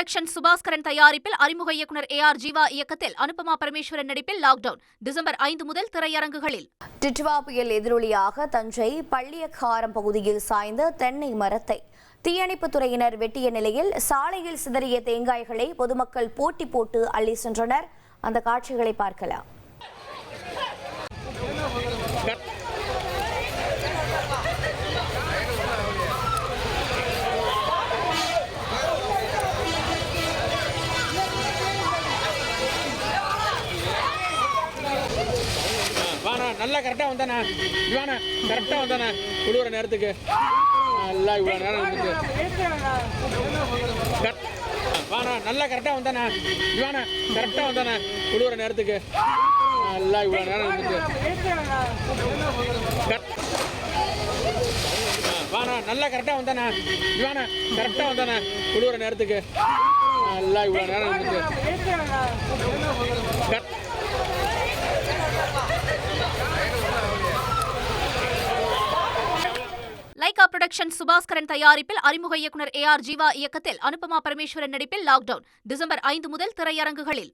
Production Subaskaran தயாரிப்பில் அறிமுக இயக்குனர் ஏ ஆர் ஜீவா இயக்கத்தில் அனுபமா பரமேஸ்வரன் நடிப்பில் லாக்டவுன் டிசம்பர் ஐந்து முதல் திரையரங்குகளில். டிட்வா புயல் எதிரொலியாக தஞ்சை பள்ளியக்காரம் பகுதியில் சாய்ந்த தென்னை மரத்தை. தீயணைப்புத் துறையினர் வெட்டிய நிலையில் சாலையில் சிதறிய தேங்காய்களை பொதுமக்கள் போட்டி போட்டு அள்ளி சென்றனர். அந்த காட்சிகளை பார்க்கலாம். நல்லா கரெக்டாக வந்தாண்ணா இவாண்ணா கரெக்டாக வந்தாண்ணா விழுவுற நேரத்துக்கு. நல்லா இவ்வளோ நேரம் இருந்துச்சு கரெக்ட்- வாண்ணா நல்லா கரெக்டாக வந்தாண்ணா இவாண்ணா கரெக்டாக வந்தாண்ணா விழுவுற நேரத்துக்கு. நல்லா இவ்வளோ நேரம் இருந்துச்சு கரெக்ட்- வாண்ணா நல்லா கரெக்டாக வந்தாண்ணா இவாண்ணா கரெக்டாக வந்தாண்ணா விழுவுற நேரத்துக்கு. நல்லா இவ்வளோ நேரம் இருந்துச்சு கரெக்ட்- புரொடக்ஷன் சுபாஸ்கரன் தயாரிப்பில் அறிமுக இயக்குநர் ஏ ஆர் ஜீவா இயக்கத்தில் அனுபமா பரமேஸ்வரன் நடிப்பில் லாக்டவுன் டிசம்பர் ஐந்து முதல் திரையரங்குகளில்.